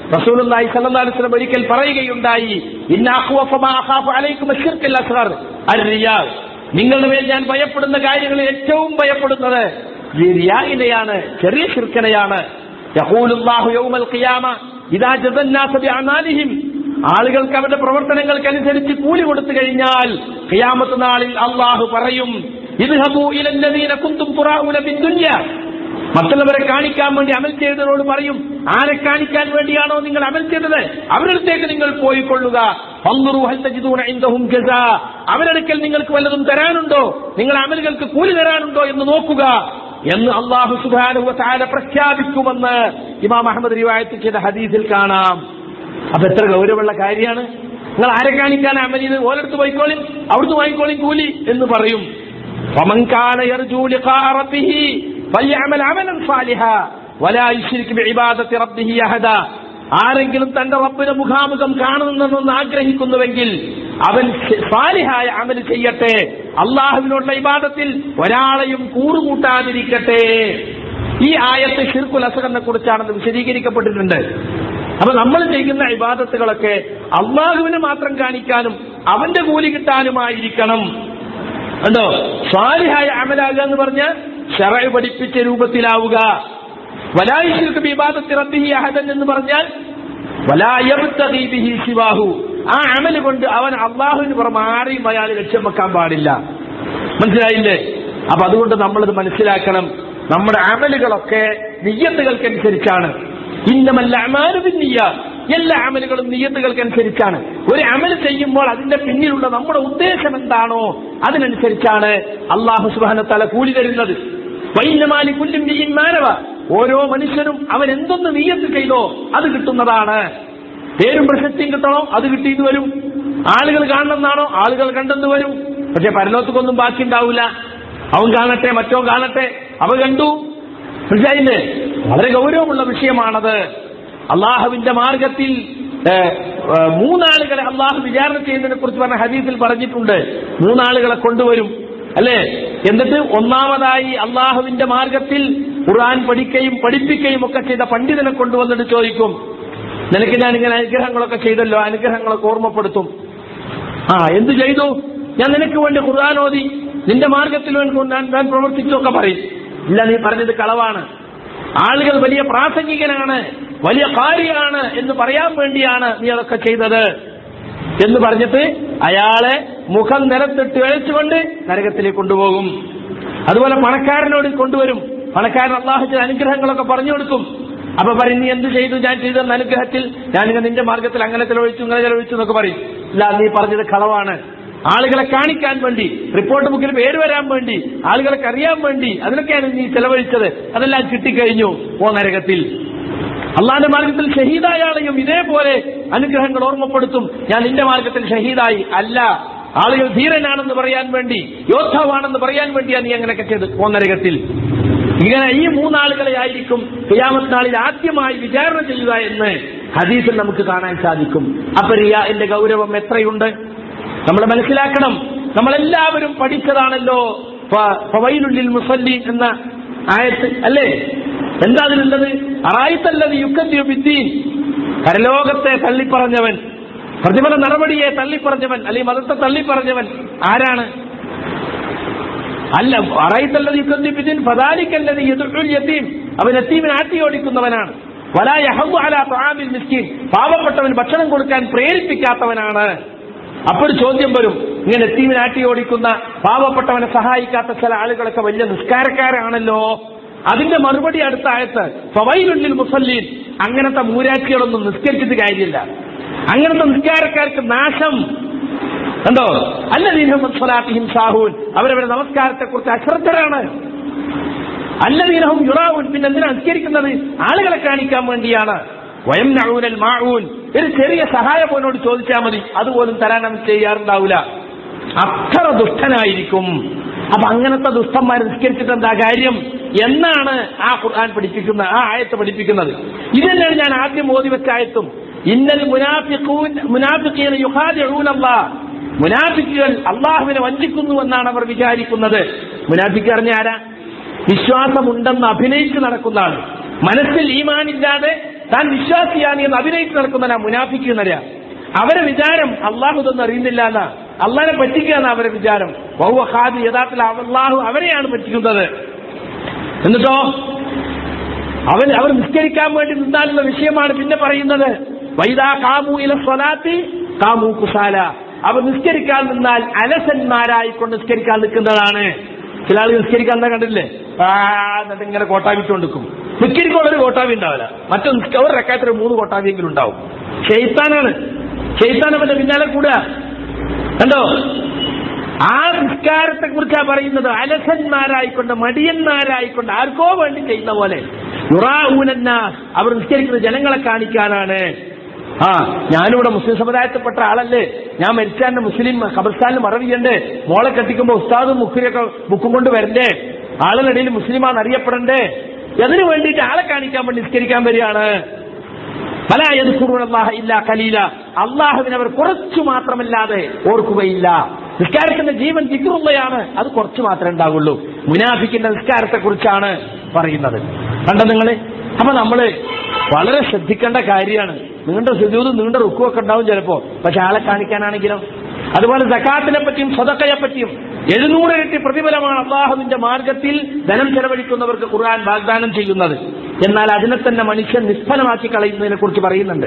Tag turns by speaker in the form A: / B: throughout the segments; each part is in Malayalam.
A: റസൂലുള്ളാഹി സ്വല്ലല്ലാഹു അലൈഹി വസല്ലം ഒരിക്കൽ പറയുകയുണ്ടായി ഇന്ന അഖ്വഫ മാ അഖാഫു അലൈക്കും അശ്ശിർക്കൽ അസ്ഗർ. അർറിയാ നിങ്ങളുടെ മേൽ ഞാൻ ഭയപ്പെടുന്ന കാര്യങ്ങളിൽ ഏറ്റവും ഭയപ്പെടുന്നത് ഈ റിയായിനെയാണ് ചെറിയ ശിർക്കനെയാണ് യഖൂലുല്ലാഹു യൗമൽ ഖിയാമ ഇദാ ജസന്നാസ ബിഅമാലിഹിം. ആളുകൾക്ക് അവരുടെ പ്രവർത്തനങ്ങൾക്കനുസരിച്ച് കൂലി കൊടുത്തു കഴിഞ്ഞാൽ ഖിയാമത്ത് നാളിൽ അള്ളാഹു പറയും ഇദ്ഹബൂ ഇലല്ലദീന കുന്തും തുറാഊന ബിദ്ദുനിയ മറ്റുള്ളവരെ കാണിക്കാൻ വേണ്ടി അമൽ ചെയ്തവരോട് പറയും ആരെ കാണിക്കാൻ വേണ്ടിയാണോ നിങ്ങൾ അമൽ ചെയ്തത്? അവരടുത്തേക്ക് നിങ്ങൾ പോയിക്കൊള്ളുക. അവരടുക്കൽ നിങ്ങൾക്ക് വല്ലതും തരാനുണ്ടോ? നിങ്ങൾ അമലുകൾക്ക് കൂലി തരാനുണ്ടോ എന്ന് നോക്കുക എന്ന് അള്ളാഹു സുബാനുവ താര പ്രഖ്യാപിക്കുമെന്ന് ഇമാം അഹമ്മദ് റിവായത്ത് ചെയ്ത ഹദീസിൽ കാണാം. അപ്പൊ എത്ര ഗൗരവമുള്ള കാര്യമാണ്. നിങ്ങൾ ആരെ കാണിക്കാൻ അമൽ ചെയ്ത് ഓരോടുത്ത് പോയിക്കോളിൻ അവിടുന്ന് വാങ്ങിക്കോളിൻ കൂലി എന്ന് പറയും. ആരെങ്കിലും തന്റെ റബ്ബിനെ മുഖാമുഖം കാണുന്നതെന്ന് ആഗ്രഹിക്കുന്നുവെങ്കിൽ അവൻ സാലിഹായ അമൽ ചെയ്യട്ടെ. അള്ളാഹുവിനുള്ള ഇബാദത്തിൽ ഒരാളെയും കൂറുകൂട്ടാതിരിക്കട്ടെ. ഈ ആയത്ത് ഷിർക്കുൽ അസഹറിനെ കുറിച്ചാണെന്ന് വിശദീകരിക്കപ്പെട്ടിട്ടുണ്ട്. അപ്പൊ നമ്മൾ ചെയ്യുന്ന ഇബാദത്തുകളൊക്കെ അള്ളാഹുവിനെ മാത്രം കാണിക്കാനും അവന്റെ കൂലി കിട്ടാനുമായിരിക്കണം. ഉണ്ടോ സ്വാലിഹായ അമലാകുക എന്ന് പറഞ്ഞ് ഷറ പഠിപ്പിച്ച രൂപത്തിലാവുക. അഹദൻ എന്ന് പറഞ്ഞാൽ ശിവാഹു. ആ അമൽ കൊണ്ട് അവൻ അള്ളാഹുവിന് പുറം ആരെയും അയാൾ ലക്ഷ്യം വെക്കാൻ പാടില്ല. മനസ്സിലായില്ലേ? അപ്പൊ അതുകൊണ്ട് നമ്മളത് മനസ്സിലാക്കണം. നമ്മുടെ അമലുകളൊക്കെ നിയ്യത്തുകൾക്കനുസരിച്ചാണ് ഇന്നമല്ല അമാനുവിന്നിയ എല്ലാ അമലുകളും നിയ്യത്തുകൾക്കനുസരിച്ചാണ് ഒരു അമൽ ചെയ്യുമ്പോൾ അതിന്റെ പിന്നിലുള്ള നമ്മുടെ ഉദ്ദേശം എന്താണോ അതിനനുസരിച്ചാണ് അള്ളാഹു സുബാന തല കൂലി തരുന്നത്. മാനവ ഓരോ മനുഷ്യനും അവൻ എന്തൊന്ന് നീയത്ത് ചെയ്തോ അത് കിട്ടുന്നതാണ്. പേരും പ്രശസ്തിയും കിട്ടണോ? അത് കിട്ടിയിട്ട് വരും. ആളുകൾ കാണണമെന്നാണോ? ആളുകൾ കണ്ടെന്ന് വരും. പക്ഷെ പരലോകത്തൊന്നും ബാക്കി ഉണ്ടാവില്ല അവൻ കാണട്ടെ മറ്റോ കാണട്ടെ. അവ കണ്ടു. മനസ്സിലായില്ലേ? വളരെ ഗൗരവമുള്ള വിഷയമാണത്. അള്ളാഹുവിന്റെ മാർഗത്തിൽ മൂന്നാളുകളെ അള്ളാഹു വിചാരണ ചെയ്യുന്നതിനെ കുറിച്ച് പറഞ്ഞ ഹദീസിൽ പറഞ്ഞിട്ടുണ്ട്. മൂന്നാളുകളെ കൊണ്ടുവരും. അല്ലേ? എന്നിട്ട് ഒന്നാമതായി അള്ളാഹുവിന്റെ മാർഗത്തിൽ ഖുർആൻ പഠിക്കുകയും പഠിപ്പിക്കുകയും ഒക്കെ ചെയ്ത പണ്ഡിതനെ കൊണ്ടുവന്നിട്ട് ചോദിക്കും നിനക്ക് ഞാൻ ഇങ്ങനെ അനുഗ്രഹങ്ങളൊക്കെ ചെയ്തല്ലോ? അനുഗ്രഹങ്ങളൊക്കെ ഓർമ്മപ്പെടുത്തും. ആ എന്ത് ചെയ്തു? ഞാൻ നിനക്ക് വേണ്ടി ഖുർആൻ ഓതി. നിന്റെ മാർഗത്തിൽ ഞാൻ ഞാൻ പ്രവർത്തിച്ചു പറയും. ഇല്ല നീ പറഞ്ഞത് കളവാണ്. ആളുകൾ വലിയ പ്രാസംഗികനാണ് വലിയ കാര്യമാണ് എന്ന് പറയാൻ വേണ്ടിയാണ് നീ അതൊക്കെ ചെയ്തത്. എന്ന് പറഞ്ഞിട്ട് അയാളെ മുഖം നിലത്തിട്ട് അഴിച്ചുകൊണ്ട് നരകത്തിലേക്ക് കൊണ്ടുപോകും. അതുപോലെ പണക്കാരനോട് കൊണ്ടുവരും. പണക്കാരൻ അള്ളാഹു ചില അനുഗ്രഹങ്ങളൊക്കെ പറഞ്ഞു കൊടുക്കും. അപ്പൊ പറയും നീ എന്ത് ചെയ്തു? ഞാൻ ചെയ്ത അനുഗ്രഹത്തിൽ ഞാനിങ്ങനെ നിന്റെ മാർഗത്തിൽ അങ്ങനെ ചെലവഴിച്ചു ഇങ്ങനെ ചെലവഴിച്ചു എന്നൊക്കെ പറയും. ഇല്ല നീ പറഞ്ഞത് കളവാണ്. ആളുകളെ കാണിക്കാൻ വേണ്ടി റിപ്പോർട്ട് ബുക്കിൽ പേര് വരാൻ വേണ്ടി ആളുകൾക്ക് അറിയാൻ വേണ്ടി അതിനൊക്കെയാണ് നീ ചെലവഴിച്ചത്. അതെല്ലാം കിട്ടിക്കഴിഞ്ഞു ഓ നരകത്തിൽ. അള്ളാന്റെ മാർഗത്തിൽ ഷഹീദായ ആളെയും ഇതേപോലെ അനുഗ്രഹങ്ങൾ ഓർമ്മപ്പെടുത്തും. ഞാൻ നിന്റെ മാർഗത്തിൽ ഷഹീദായി. അല്ല ആളുകൾ ധീരനാണെന്ന് പറയാൻ വേണ്ടി യോദ്ധാവാണെന്ന് പറയാൻ വേണ്ടിയാണ് നീ അങ്ങനെയൊക്കെ ചെയ്ത് പോന്നരകത്തിൽ. നരകത്തിൽ ഇങ്ങനെ ഈ മൂന്നാളുകളെ ആയിരിക്കും ഖിയാമത്ത് നാളിൽ ആദ്യമായി വിചാരണ ചെയ്യുക എന്ന് ഹദീസിൽ നമുക്ക് കാണാൻ സാധിക്കും. അപ്പൊ റിയാന്റെ ഗൗരവം എത്രയുണ്ട്? നമ്മൾ മനസ്സിലാക്കണം. നമ്മളെല്ലാവരും പഠിച്ചതാണല്ലോ. ഫ- മുസല്ലി എന്ന ആയത്ത് അല്ലേ? എന്താ അതിലുള്ളത് അറായിത്തല്ലത് യുദ്ധദ്യുബിദ്ദീൻ പരലോകത്തെ തള്ളിപ്പറഞ്ഞവൻ പ്രതിഫല നടപടിയെ തള്ളിപ്പറഞ്ഞവൻ അല്ലെങ്കിൽ മതത്തെ തള്ളിപ്പറഞ്ഞവൻ ആരാണ്? അല്ല അറായിത്തല്ലത് യുദ്ധദ്യുബിദ്ദീൻ ഫദാലിക്കല്ലത് യദുൽ യതീം. അവൻ യത്തീമിനെ ആട്ടിയോടിക്കുന്നവനാണ്. മിസ്കീൻ. പാവപ്പെട്ടവൻ ഭക്ഷണം കൊടുക്കാൻ പ്രേരിപ്പിക്കാത്തവനാണ്. അപ്പോൾ ഒരു ചോദ്യം വരും. ഇങ്ങനെ എത്തീമിനെ ആട്ടി ഓടിക്കുന്ന പാവപ്പെട്ടവനെ സഹായിക്കാത്ത ചില ആളുകളൊക്കെ വലിയ നിസ്കാരക്കാരാണല്ലോ. അതിന്റെ മറുപടി അടുത്ത ആയത്ത് ഫവൈലുള്ളിൽ മുസല്ലീൻ. അങ്ങനത്തെ മൂരാറ്റികളൊന്നും നിസ്കരിച്ചിട്ട് കാര്യമില്ല. അങ്ങനത്തെ നിസ്കാരക്കാർക്ക് നാശം. കണ്ടോ? അല്ല ദീനഹും സാഹൂൻ. അവരവരുടെ നമസ്കാരത്തെ കുറിച്ച് അശ്രദ്ധരാണ്. അല്ല അല്ലദീനഹും യുറാവൂൻ. പിന്നെ എന്തിനാ നിസ്കരിക്കുന്നത്? ആളുകളെ കാണിക്കാൻ വേണ്ടിയാണ്. വയം നഴൂനൽ മാഴൂൻ ഒരു ചെറിയ സഹായം പോലോട് ചോദിച്ചാൽ മതി. അതുപോലും തരാൻ ചെയ്യാറുണ്ടാവില്ല അത്ര ദുഷ്ടനായിരിക്കും. അപ്പൊ അങ്ങനത്തെ ദുഷ്ടന്മാരെ നിസ്കരിച്ചിട്ട് എന്താ കാര്യം? എന്നാണ് ആ ഖുർആൻ പഠിപ്പിക്കുന്ന ആ ആയത്ത് പഠിപ്പിക്കുന്നത്. ഇത് തന്നെയാണ് ഞാൻ ആദ്യം ഓതി വെച്ച ആയത്തും. ഇന്നൽ മുനാഫിഖീന മുനാഫിക്കുകൾ അള്ളാഹുവിനെ വഞ്ചിക്കുന്നു എന്നാണ് അവർ വിചാരിക്കുന്നത്. മുനാഫിക്ക് അറിഞ്ഞ ആരാ? വിശ്വാസമുണ്ടെന്ന് അഭിനയിച്ച് നടക്കുന്നതാണ്. മനസ്സിൽ ഈമാനില്ലാതെ താൻ വിശ്വാസിയാണ് എന്ന് അഭിനയിച്ച് നടക്കുന്നവനാ മുനാഫിക്കുന്നവരാ അവരെ വിചാരം അള്ളാഹു ഇതൊന്നും അറിയുന്നില്ല എന്നാ. അള്ളാഹിനെ പറ്റിക്കുക എന്നാ അവരെ വിചാരം. ഹാദ് യഥാർത്ഥത്തിൽ അള്ളാഹു അവരെയാണ് പറ്റിക്കുന്നത്. എന്നിട്ടോ? അവൻ അവർ നിസ്കരിക്കാൻ വേണ്ടി നിന്നാലുള്ള വിഷയമാണ് പിന്നെ പറയുന്നത്. വൈദാ കാമു ഇല സ്വലാത്തി കാമു കുസാല. അവർ നിസ്കരിക്കാൻ നിന്നാൽ അലസന്മാരായിക്കൊണ്ട് നിസ്കരിക്കാൻ നിൽക്കുന്നതാണ്. ചില ആൾ നിസ്കരിക്കാൻ എന്താ കണ്ടില്ലേ? ആ എന്നിട്ട് ഇങ്ങനെ കോട്ടാവിട്ടുകൊണ്ട് നിൽക്കും നിസ്കരിക്കുമ്പോൾ ഒരു കോട്ടാവി ഉണ്ടാവില്ല. മറ്റു ഒരു റെക്കാത്തിൽ മൂന്ന് കോട്ടാവിയെങ്കിലും ഉണ്ടാവും. ഷെയ്ത്താനാണ് ഷെയ്ത്താൻ പിന്നാലെ കൂടുക. കണ്ടോ? ആ നിസ്കാരത്തെ കുറിച്ചാ പറയുന്നത്? അലസന്മാരായിക്കൊണ്ട് മടിയന്മാരായിക്കൊണ്ട് ആർക്കോ വേണ്ടി ചെയ്യുന്ന പോലെ. യുറാഊനന്നാസ് അവർ നിസ്കരിക്കുന്നത് ജനങ്ങളെ കാണിക്കാനാണ്. ആ ഞാനിവിടെ മുസ്ലിം സമുദായത്തിൽപ്പെട്ട ആളല്ലേ. ഞാൻ മരിച്ചാന്റെ മുസ്ലിം ഖബർസ്ഥാനിൽ മറവിയണ്ടേ. മോളെ കെട്ടിക്കുമ്പോ ഉസ്താദും മുഖ്രിയൊക്കെ ബുക്കും കൊണ്ട് വരണ്ടേ? ആളുകളിടയിൽ മുസ്ലിമാന്ന് അറിയപ്പെടണ്ടേ? അതിനു വേണ്ടിയിട്ട് ആളെ കാണിക്കാൻ വേണ്ടി നിസ്കരിക്കാൻ വരികയാണ്? അല്ലാഹ ഇല്ല കലീല അള്ളാഹുവിനെ അവർ കുറച്ചു മാത്രമല്ലാതെ ഓർക്കുകയില്ല. നിസ്കാരത്തിന്റെ ജീവൻ ചിക്കുള്ളയാണ് അത് കുറച്ച് മാത്രമേ ഉണ്ടാവുള്ളൂ. മുനാഫിക്കിന്റെ നിസ്കാരത്തെ കുറിച്ചാണ് പറയുന്നത്. കണ്ടോ നിങ്ങൾ? അപ്പൊ നമ്മൾ വളരെ ശ്രദ്ധിക്കേണ്ട കാര്യമാണ്. നീണ്ട സുജൂത് നീണ്ട റുക്കുമൊക്കെ ഉണ്ടാവും ചിലപ്പോ. പക്ഷെ ആളെ കാണിക്കാനാണെങ്കിലും. അതുപോലെ സക്കാത്തിനെ പറ്റിയും സ്വതക്കയെ പറ്റിയും എഴുന്നൂറ് ഇരട്ടി പ്രതിഫലമാണ് അള്ളാഹുവിന്റെ മാർഗത്തിൽ ധനം ചെലവഴിക്കുന്നവർക്ക് ഖുർആൻ വാഗ്ദാനം ചെയ്യുന്നത്. എന്നാൽ അതിനെ തന്നെ മനുഷ്യൻ നിഷ്ഫലമാക്കി കളയുന്നതിനെ കുറിച്ച് പറയുന്നുണ്ട്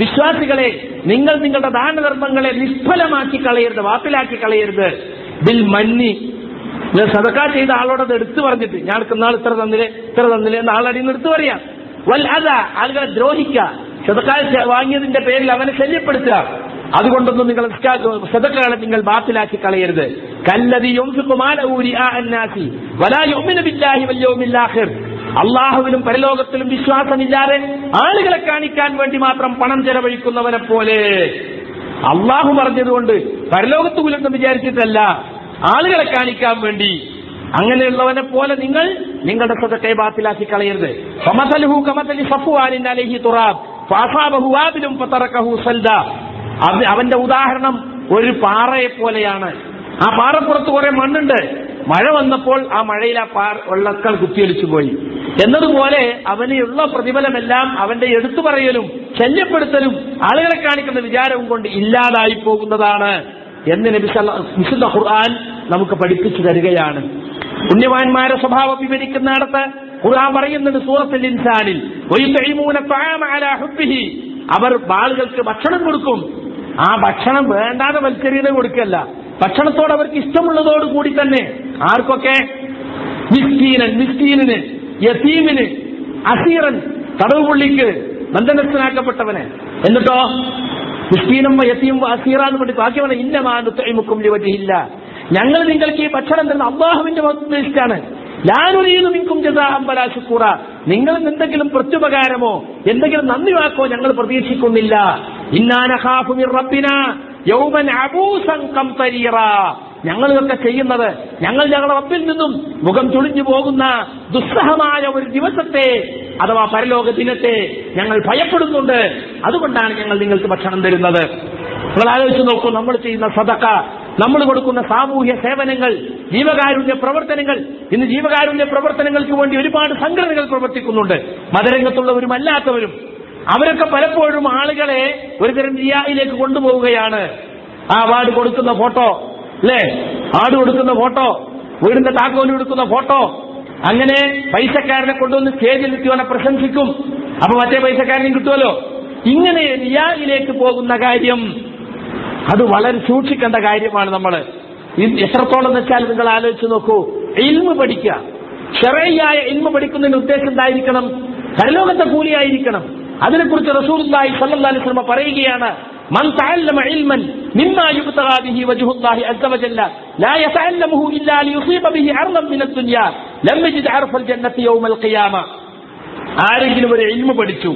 A: വിശ്വാസികളെ നിങ്ങൾ നിങ്ങളുടെ ദാനധർമ്മങ്ങളെ നിഷ്ഫലമാക്കി കളയരുത് വാപ്പിലാക്കി കളയരുത്. ബിൽ മന്നി. ഞാൻ സദക്ക ചെയ്ത ആളോട് അത് എടുത്തു പറഞ്ഞിട്ട് ഞാൻ നാൾ ഇത്ര തന്നില്ലേ ഇത്ര തന്നില്ലേ എന്ന് ആളടിയിൽ നിന്ന് എടുത്തു പറയാം. വൽ അത ആളുകളെ ദ്രോഹിക്ക സദക്ക വാങ്ങിയതിന്റെ പേരിൽ അവനെ ശല്യപ്പെടുത്തുക. അതുകൊണ്ടൊന്നും നിങ്ങൾ സദക്കകളെ നിങ്ങൾ ബാത്തിലാക്കി കളയരുത്. കല്ലതി അന്നാസി വലാ യുഅ്മിനു ബില്ലാഹി ആഖിർ. അള്ളാഹുവിലും പരലോകത്തിലും വിശ്വാസമില്ലാതെ ആളുകളെ കാണിക്കാൻ വേണ്ടി മാത്രം പണം ചെലവഴിക്കുന്നവനെ പോലെ. അള്ളാഹു പറഞ്ഞതുകൊണ്ട് പരലോകത്ത് പോലൊന്നും വിചാരിച്ചിട്ടല്ല ആളുകളെ കാണിക്കാൻ വേണ്ടി. അങ്ങനെയുള്ളവനെ പോലെ നിങ്ങൾ നിങ്ങളുടെ സ്വതത്തെ ബാത്തിലാക്കി കളയരുത്. അവന്റെ ഉദാഹരണം ഒരു പാറയെ പോലെയാണ്. ആ പാറപ്പുറത്ത് കുറെ മണ്ണുണ്ട്. മഴ വന്നപ്പോൾ ആ മഴയിൽ ആ പാറ വെള്ളക്കൾ കുത്തിയൊലിച്ചു പോയി എന്നതുപോലെ അവനെയുള്ള പ്രതിഫലമെല്ലാം അവന്റെ എടുത്തു പറയലും ശല്യപ്പെടുത്തലും ആളുകളെ കാണിക്കുന്ന വിചാരവും കൊണ്ട് ഇല്ലാതായി പോകുന്നതാണ് എന്ന് വിശുദ്ധ ഖുർആൻ നമുക്ക് പഠിപ്പിച്ചു തരികയാണ്. പുണ്യവാന്മാരെ സ്വഭാവം വിവരിക്കുന്നിടത്ത് ഖുർആൻ പറയുന്നുണ്ട് സൂറത്തിൽ ഇൻസാനിൽ അവർ ആളുകൾക്ക് ഭക്ഷണം കൊടുക്കും. ആ ഭക്ഷണം വേണ്ടാതെ വലിച്ചെറിയുന്നത് കൊടുക്കല്ല ഭക്ഷണത്തോട് അവർക്ക് ഇഷ്ടമുള്ളതോട് കൂടി തന്നെ ആർക്കൊക്കെ? മിസ്കീനൻ മിസ്കീനിന്. യതീമിന് അസീറൻ തടവ് പുള്ളിക്ക് ബന്ധനസ്ഥനാക്കപ്പെട്ടവന്. എന്നിട്ടോ? മിസ്കീനും യത്തീം അസീറ എന്ന് വേണ്ടി ബാക്കിയവനെ പറഞ്ഞ ഇന്നമാനുത്തൈമുക്കും ലിവജില്ല ഞങ്ങൾ നിങ്ങൾക്ക് ഈ ഭക്ഷണം തരുന്ന അള്ളാഹുവിന്റെ ഉദ്ദേശിച്ചാണ് ലാനുരീതും മിൻകും ജസാഹം ബലാ ശുക്കൂറ. നിങ്ങൾ എന്തെങ്കിലും പ്രത്യുപകാരമോ എന്തെങ്കിലും നന്ദി വാക്കോ ഞങ്ങൾ പ്രതീക്ഷിക്കുന്നില്ല. ഇന്നാനഹാഫുമിർ റബ്ബിന യൗമൻ അബൂസൻ ഖംതരീറ ഞങ്ങൾ ഇതൊക്കെ ചെയ്യുന്നത് ഞങ്ങൾ ഞങ്ങളുടെ റബ്ബിൽ നിന്നും മുഖം ചുളിഞ്ഞു പോകുന്ന ദുസ്സഹമായ ഒരു ദിവസത്തെ അഥവാ പരലോക ദിനത്തെ ഞങ്ങൾ ഭയപ്പെടുന്നുണ്ട്. അതുകൊണ്ടാണ് ഞങ്ങൾ നിങ്ങൾക്ക് ഭക്ഷണം തരുന്നത്. നിങ്ങൾ ആലോചിച്ച് നോക്കൂ നമ്മൾ ചെയ്യുന്ന സതക്ക നമ്മൾ കൊടുക്കുന്ന സാമൂഹ്യ സേവനങ്ങൾ ജീവകാരുണ്യ പ്രവർത്തനങ്ങൾ ഇന്ന് ജീവകാരുണ്യ പ്രവർത്തനങ്ങൾക്ക് വേണ്ടി ഒരുപാട് സംഘടനകൾ പ്രവർത്തിക്കുന്നുണ്ട്. മതരംഗത്തുള്ളവരും അല്ലാത്തവരും. അവരൊക്കെ പലപ്പോഴും ആളുകളെ ഒരുതരം റിയായിലേക്ക് കൊണ്ടുപോവുകയാണ്. ആ അവാർഡ് കൊടുക്കുന്ന ഫോട്ടോ അല്ലേ ആട് കൊടുക്കുന്ന ഫോട്ടോ വീടിന്റെ താക്കോൽ കൊടുക്കുന്ന ഫോട്ടോ. അങ്ങനെ പൈസക്കാരനെ കൊണ്ടുവന്ന് സ്റ്റേജിൽ എത്തിയവനെ പ്രശംസിക്കും. അപ്പൊ മറ്റേ പൈസക്കാരനും കിട്ടുമല്ലോ? ഇങ്ങനെ റിയായിലേക്ക് പോകുന്ന കാര്യം അത് വളരെ സൂക്ഷിക്കേണ്ട കാര്യമാണ് നമ്മൾ എത്രത്തോളം എന്ന് വെച്ചാൽ നിങ്ങൾ ആലോചിച്ച് നോക്കൂ. ഇൽമ പഠിക്കുക. ചെറിയായ ഇൽമ പഠിക്കുന്നതിന് ഉദ്ദേശം എന്തായിരിക്കണം? പരലോകത്തെ കൂലിയായിരിക്കണം. അതിനെക്കുറിച്ച് റസൂലുള്ളാഹി സ്വല്ലല്ലാഹി അലൈഹി വസല്ലം പറയുകയാണ്. من تعلم علما مما يبتغى به وجه الله عز وجل لا يتعلمه الا ليصيب به عرضا من الدنيا لم يجد عرف الجنه يوم القيامه ആരെങ്കിലും ഒരു ഇൽമ പഠിച്ചു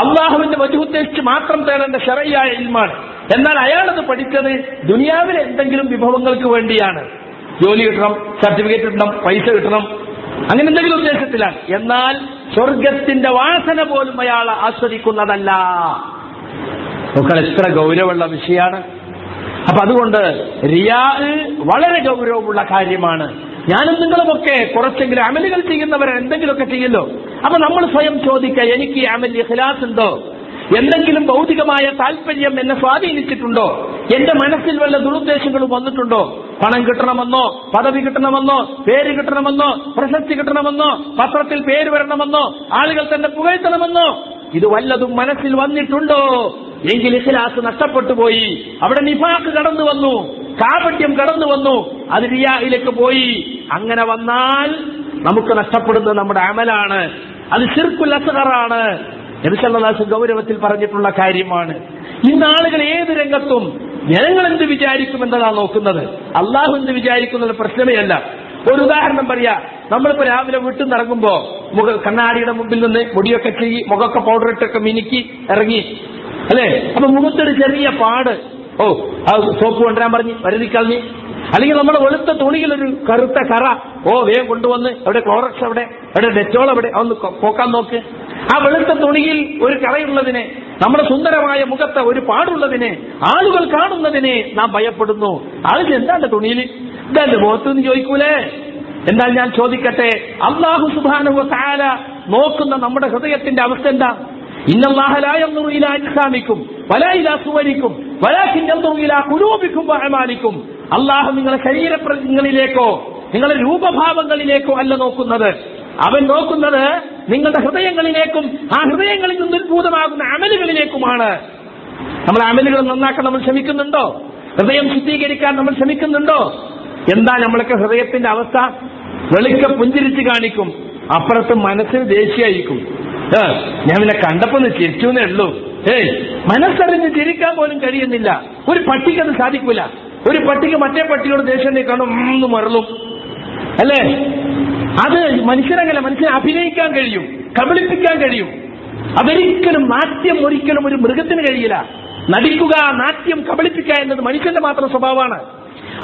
A: അള്ളാഹുവിന്റെ വജുദ്ദേശിച്ച് മാത്രം തേടേണ്ട ഷെറയായ ഇൽമാണ് എന്നാൽ അയാളത് പഠിച്ചത് ദുനിയാവിലെ എന്തെങ്കിലും വിഭവങ്ങൾക്ക് വേണ്ടിയാണ് ജോലി കിട്ടണം സർട്ടിഫിക്കറ്റ് കിട്ടണം പൈസ കിട്ടണം അങ്ങനെ എന്തെങ്കിലും ഉദ്ദേശത്തിലാണ് എന്നാൽ സ്വർഗത്തിന്റെ വാസന പോലും അയാൾ ആസ്വദിക്കുന്നതല്ല നോക്കാൻ എത്ര ഗൗരവമുള്ള വിഷയമാണ്. അപ്പൊ അതുകൊണ്ട് റിയാ വളരെ ഗൗരവമുള്ള കാര്യമാണ്. ഞാനും നിങ്ങളുമൊക്കെ കുറച്ചെങ്കിലും അമലുകൾ ചെയ്യുന്നവർ എന്തെങ്കിലുമൊക്കെ ചെയ്യല്ലോ അപ്പൊ നമ്മൾ സ്വയം ചോദിക്കുക എനിക്ക് ഈ അമൽ ഇഖ്ലാസ് ഉണ്ടോ? എന്തെങ്കിലും ഭൗതികമായ താല്പര്യം എന്നെ സ്വാധീനിച്ചിട്ടുണ്ടോ? എന്റെ മനസ്സിൽ വല്ല ദുരുദ്ദേശങ്ങളും വന്നിട്ടുണ്ടോ? പണം കിട്ടണമെന്നോ പദവി കിട്ടണമെന്നോ പേര് കിട്ടണമെന്നോ പ്രശസ്തി കിട്ടണമെന്നോ പത്രത്തിൽ പേര് വരണമെന്നോ ആളുകൾ തന്നെ പുകഴ്ത്തണമെന്നോ? ഇത് വല്ലതും മനസ്സിൽ വന്നിട്ടുണ്ടോ? എങ്കിൽ ഇഖ്ലാസ് നഷ്ടപ്പെട്ടു പോയി. അവിടെ നിഫാക്ക് കടന്നു വന്നു. കാപട്യം കടന്നു വന്നു. അത് റിയാഹിലേക്ക് പോയി. അങ്ങനെ വന്നാൽ നമുക്ക് നഷ്ടപ്പെടുന്നത് നമ്മുടെ അമലാണ്. അത് സിർക്കുൽ അസഹറാണ് നബിസല്ലാസ് ഗൗരവത്തിൽ പറഞ്ഞിട്ടുള്ള കാര്യമാണ്. ഇന്ന് ആളുകൾ ഏത് രംഗത്തും ജനങ്ങൾ എന്ത് വിചാരിക്കുമെന്നതാണ് നോക്കുന്നത്. അള്ളാഹു എന്ത് വിചാരിക്കുന്നത് പ്രശ്നമേ അല്ല ഒരു ഉദാഹരണം പറയാ. നമ്മളിപ്പോ രാവിലെ വീട്ടിൽ നിന്ന് ഇറങ്ങുമ്പോ കണ്ണാടിയുടെ മുമ്പിൽ നിന്ന് മുടിയൊക്കെ ചെയ്യി മുഖമൊക്കെ പൗഡർ ഇട്ടൊക്കെ മിനുക്കി ഇറങ്ങി. അല്ലേ? അപ്പൊ മുഖത്തൊരു ചെറിയ പാട്. ഓ ആ സോപ്പ് കൊണ്ടുവരാൻ പറഞ്ഞ് വരുതിക്കളഞ്ഞ് അല്ലെങ്കിൽ നമ്മുടെ വെളുത്ത തുണിയിൽ ഒരു കറുത്ത കറ. ഓ വേഗം കൊണ്ടുവന്ന് അവിടെ ക്ലോറക്സ് അവിടെ അവിടെ ഡെറ്റോൾ അവിടെ ഒന്ന് പോക്കാൻ നോക്ക്. ആ വെളുത്ത തുണിയിൽ ഒരു കറയുള്ളതിനെ നമ്മുടെ സുന്ദരമായ മുഖത്തെ ഒരു പാടുള്ളതിനെ ആളുകൾ കാണുന്നതിനെ നാം ഭയപ്പെടുന്നു. ആളുകൾ എന്താണ്ട് തുണിയിൽ? എന്താണ്ട് മുഖത്ത് നിന്ന് ചോദിക്കൂലേ? എന്നാൽ ഞാൻ ചോദിക്കട്ടെ അള്ളാഹു സുബാനുവ താര നോക്കുന്ന നമ്മുടെ ഹൃദയത്തിന്റെ അവസ്ഥ എന്താ? അമാലിക്കും. അള്ളാഹു നിങ്ങളെ ശരീരങ്ങളിലേക്കോ നിങ്ങളുടെ രൂപഭാവങ്ങളിലേക്കോ അല്ല നോക്കുന്നത്. അവൻ നോക്കുന്നത് നിങ്ങളുടെ ഹൃദയങ്ങളിലേക്കും ആ ഹൃദയങ്ങളിൽ നിന്ന് ഉത്ഭൂതമാകുന്ന അമലുകളിലേക്കുമാണ്. നമ്മൾ അമലുകൾ നന്നാക്കാൻ നമ്മൾ ശ്രമിക്കുന്നുണ്ടോ? ഹൃദയം ശുദ്ധീകരിക്കാൻ നമ്മൾ ശ്രമിക്കുന്നുണ്ടോ? എന്താ നമ്മളൊക്കെ ഹൃദയത്തിന്റെ അവസ്ഥ? വെളുക്ക പുഞ്ചിരിച്ച് കാണിക്കും. അപ്പുറത്ത് മനസ്സിന് ദേഷ്യായിരിക്കും. ഞാൻ പിന്നെ കണ്ടപ്പോ ചിരിച്ചു എന്നേ ഉള്ളൂ. ഏയ് മനസ്സറിഞ്ഞ് ചിരിക്കാൻ പോലും കഴിയുന്നില്ല. ഒരു പട്ടിക്ക് അത് സാധിക്കൂല. ഒരു പട്ടിക്ക് മറ്റേ പട്ടിയോട് ദേഷ്യം കാണും ഒന്ന് മറളും അല്ലേ? അത് മനുഷ്യരങ്ങനെ മനുഷ്യനെ അഭിനയിക്കാൻ കഴിയും കബളിപ്പിക്കാൻ കഴിയും. അതൊരിക്കലും നാട്യം ഒരിക്കലും ഒരു മൃഗത്തിന് കഴിയില്ല. നടിക്കുക നാട്യം കബളിപ്പിക്കുക എന്നത് മനുഷ്യന്റെ മാത്രം സ്വഭാവമാണ്.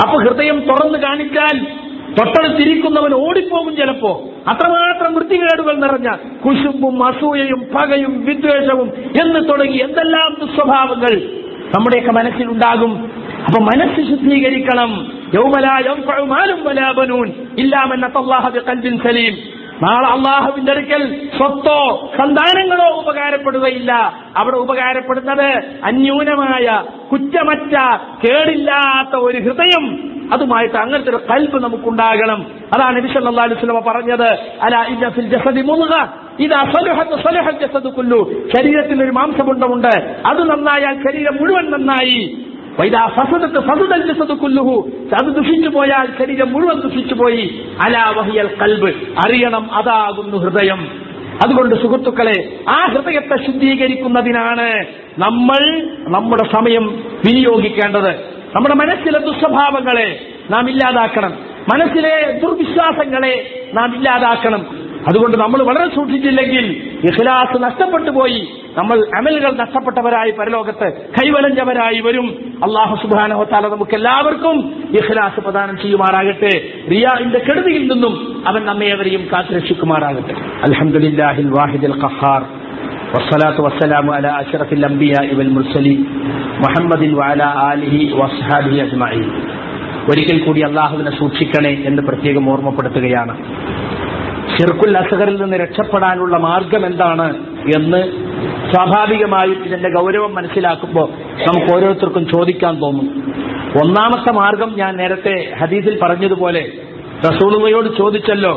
A: അപ്പൊ ഹൃദയം തുറന്നു കാണിച്ചാൽ തൊട്ടടുത്തിരിക്കുന്നവൻ ഓടിപ്പോകും ചിലപ്പോ. അത്രമാത്രം വൃത്തികേടുകൾ നിറഞ്ഞ കുശുമ്പും അസൂയയും പകയും വിദ്വേഷവും എന്ന് തുടങ്ങി എന്തെല്ലാം ദുസ്വഭാവങ്ങൾ നമ്മുടെയൊക്കെ മനസ്സിലുണ്ടാകും. അപ്പൊ മനസ്സ് ശുദ്ധീകരിക്കണം. സലീം. നാളെ അള്ളാഹുവിന്റെ അടുക്കൽ സ്വത്തോ സന്താനങ്ങളോ ഉപകാരപ്പെടുകയില്ല. അവിടെ ഉപകാരപ്പെടുന്നത് അന്യൂനമായ കുറ്റമറ്റ കേടില്ലാത്ത ഒരു ഹൃദയം അതുമായിട്ട് അങ്ങനത്തെ ഒരു കൽപ്പ് നമുക്കുണ്ടാകണം. അതാണ് നബി സല്ലല്ലാഹു അലൈഹി വസല്ലം പറഞ്ഞത് അല ഇന്ന ഫിൽ ജസദി മുദ്ഗ ഇദാ സലഹത് സലഹൽ ജസദു കുല്ലു. ശരീരത്തിൽ ഒരു മാംസമുണ്ടമുണ്ട് അത് നന്നായാൽ ശരീരം മുഴുവൻ നന്നായി. വൈദാ ഫസദത്ത് ഫസദൽ ജസദു കുല്ലുഹു അത് ദുഷിച്ചു പോയാൽ ശരീരം മുഴുവൻ ദുഷിച്ചു പോയി. അലാ വഹിയൽ കൽബ് അറിയണം അതാകുന്നു ഹൃദയം. അതുകൊണ്ട് സുഹൃത്തുക്കളെ ആ ഹൃദയത്തെ ശുദ്ധീകരിക്കുന്നതിനാണ് നമ്മൾ നമ്മുടെ സമയം വിനിയോഗിക്കേണ്ടത്. നമ്മുടെ മനസ്സിലെ ദുസ്വഭാവങ്ങളെ നാം ഇല്ലാതാക്കണം. മനസ്സിലെ ദുർവിശ്വാസങ്ങളെ നാം ഇല്ലാതാക്കണം. അതുകൊണ്ട് നമ്മൾ വളരെ സൂക്ഷിച്ചില്ലെങ്കിൽ ഇഖ്ലാസ് നഷ്ടപ്പെട്ടു പോയി. നമ്മൾ അമലുകൾ നഷ്ടപ്പെട്ടവരായി പരലോകത്ത് കൈവലഞ്ഞവരായി വരും. അള്ളാഹു സുബാനഹത്താല നമുക്ക് എല്ലാവർക്കും ഇഖ്ലാസ് പ്രദാനം ചെയ്യുമാറാകട്ടെ. റിയാഇന്റെ കെടുതിയിൽ നിന്നും അവൻ നമ്മേവരെയും കാത്തുരക്ഷിക്കുമാറാകട്ടെ. അൽഹംദുലില്ലാഹിൽ വാഹിദുൽ ഖഹാർ. والصلاة والسلام على أشرف الأنبياء والمرسلين محمد وعلى آله وأصحابه أجمعين ഒരിക്കൽ കൂടി അള്ളാഹുവിനെ സൂക്ഷിക്കണേ എന്ന് പ്രത്യേകം ഓർമ്മപ്പെടുത്തുകയാണ് ഷിർക്കുൽ അസഹറിൽ നിന്ന് രക്ഷപ്പെടാനുള്ള മാർഗം എന്താണ് എന്ന് സ്വാഭാവികമായും ഇതിന്റെ ഗൗരവം മനസ്സിലാക്കുമ്പോൾ നമുക്ക് ഓരോരുത്തർക്കും ചോദിക്കാൻ തോന്നും ഒന്നാമത്തെ മാർഗം ഞാൻ നേരത്തെ ഹദീസിൽ പറഞ്ഞതുപോലെ റസൂലുള്ളയോട് ചോദിച്ചല്ലോ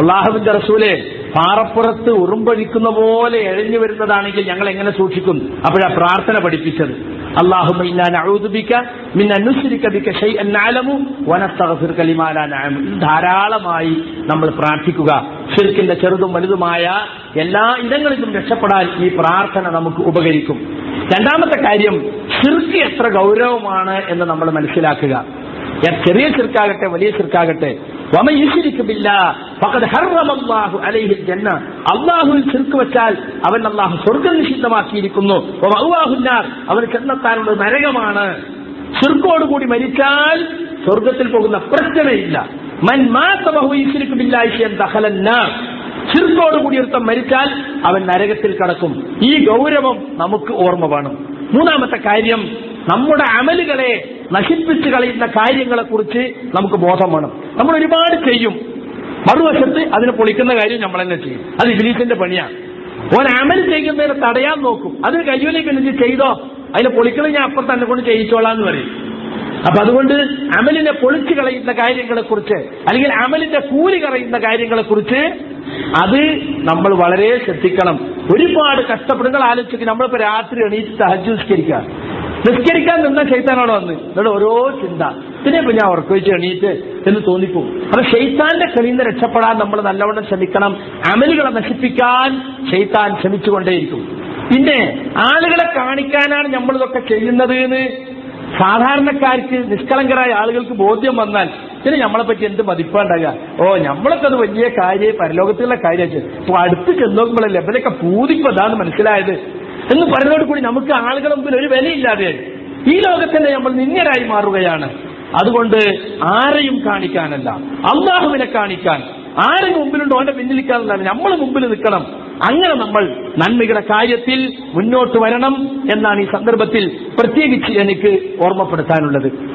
A: അള്ളാഹുവിന്റെ റസൂലെ പാറപ്പുറത്ത് ഉറുമ്പൊഴിക്കുന്ന പോലെ എഴഞ്ഞു വരുന്നതാണെങ്കിൽ ഞങ്ങൾ എങ്ങനെ സൂക്ഷിക്കും? അപ്പോഴാ പ്രാർത്ഥന പഠിപ്പിച്ചത്. ധാരാളമായി നമ്മൾ പ്രാർത്ഥിക്കുക. ഷിർക്കിന്റെ ചെറുതും വലുതുമായ എല്ലാ ഇടങ്ങളിലും രക്ഷപ്പെടാൻ ഈ പ്രാർത്ഥന നമുക്ക് ഉപകരിക്കും. രണ്ടാമത്തെ കാര്യം ഷിർക്ക് എത്ര ഗൗരവമാണ് എന്ന് നമ്മൾ മനസ്സിലാക്കുക. ചെറിയ ചെറുക്കാകട്ടെ വലിയ ചെറുക്കാകട്ടെ അള്ളാഹുവിൽ ചെറുക്ക് വെച്ചാൽ അവൻ അള്ളാഹു സ്വർഗം നിഷിദ്ധമാക്കിയിരിക്കുന്നു. അവൻ ചെന്നെത്താനുള്ള നരകമാണ്. ചെറുക്കോടുകൂടി മരിച്ചാൽ സ്വർഗത്തിൽ പോകുന്ന പ്രശ്നമേ ഇല്ല മൻ ചിർക്കോടുകൂടി ഒരുത്തം മരിച്ചാൽ അവൻ നരകത്തിൽ കടക്കും. ഈ ഗൗരവം നമുക്ക് ഓർമ്മ വേണം. മൂന്നാമത്തെ കാര്യം നമ്മുടെ അമലുകളെ നശിപ്പിച്ചു കളയുന്ന കാര്യങ്ങളെ കുറിച്ച് നമുക്ക് ബോധം വേണം. നമ്മൾ ഒരുപാട് ചെയ്യും. മറുവശത്ത് അതിനെ പൊളിക്കുന്ന കാര്യം നമ്മൾ തന്നെ ചെയ്യും. അത് ഇബിലീസിന്റെ പണിയാണ് ഓൻ അമൽ ചെയ്യുന്നതിനെ തടയാൻ നോക്കും. അതിന് കഴിയൂലേക്ക് എനിക്ക് ചെയ്തോ? അതിനെ പൊളിക്കണം ഞാൻ അപ്പുറത്ത് തന്നെ കൊണ്ട് ചെയ്യിച്ചോളാം എന്ന് പറയും. അപ്പൊ അതുകൊണ്ട് അമലിനെ പൊളിച്ചു കളയുന്ന കാര്യങ്ങളെക്കുറിച്ച് അല്ലെങ്കിൽ അമലിന്റെ കൂലി കളയുന്ന കാര്യങ്ങളെക്കുറിച്ച് അത് നമ്മൾ വളരെ ശ്രദ്ധിക്കണം. ഒരുപാട് കഷ്ടപ്പെടുന്ന ആലോചിച്ച് നമ്മളിപ്പോ രാത്രി എണീറ്റ് സഹജ് നിസ്കരിക്കുക നിസ്കരിക്കാൻ നിന്ന ഷെയ്ത്താനോട് വന്ന്. ഇവിടെ ഓരോ ചിന്ത. ഇതിനെ ഇപ്പൊ ഞാൻ ഉറക്കുവെച്ച് എണീറ്റ് എന്ന് തോന്നിപ്പോകും. അപ്പൊ ഷെയ്ത്താന്റെ കളിയിൽ നിന്ന് രക്ഷപ്പെടാൻ നമ്മൾ നല്ലവണ്ണം ശ്രമിക്കണം. അമലുകളെ നശിപ്പിക്കാൻ ഷെയ്ത്താൻ ശ്രമിച്ചുകൊണ്ടേയിരിക്കും. പിന്നെ ആളുകളെ കാണിക്കാനാണ് നമ്മളിതൊക്കെ ചെയ്യുന്നത് എന്ന് സാധാരണക്കാർക്ക് നിഷ്കളങ്കരായ ആളുകൾക്ക് ബോധ്യം വന്നാൽ പിന്നെ നമ്മളെ പറ്റി എന്ത് മതിപ്പാണ്ടാകുക ഓ നമ്മളൊക്കെ അത് വലിയ കാര്യം പരലോകത്തുള്ള കാര്യം അപ്പൊ അടുത്ത് ചെന്നോക്കുമ്പോഴല്ലേ ഇവരൊക്കെ പൂതിപ്പതാന്ന് മനസ്സിലായത്. എന്ന് പറഞ്ഞതോട് കൂടി നമുക്ക് ആളുകളുടെ മുമ്പിൽ ഒരു വിലയില്ലാതെ ഈ ലോകത്തിന്റെ നമ്മൾ നിന്യരായി മാറുകയാണ്. അതുകൊണ്ട് ആരെയും കാണിക്കാനല്ല അള്ളാഹുവിനെ കാണിക്കാൻ. ആരും മുമ്പിലുണ്ട് ഓന്റെ പിന്നിലിക്കാന്നല്ല നമ്മൾ മുമ്പിൽ നിൽക്കണം. അങ്ങനെ നമ്മൾ നന്മയുടെ കാര്യത്തിൽ മുന്നോട്ട് വരണം എന്നാണ് ഈ സന്ദർഭത്തിൽ പ്രത്യേകിച്ച് എനിക്ക് ഓർമ്മപ്പെടുത്താനുള്ളത്.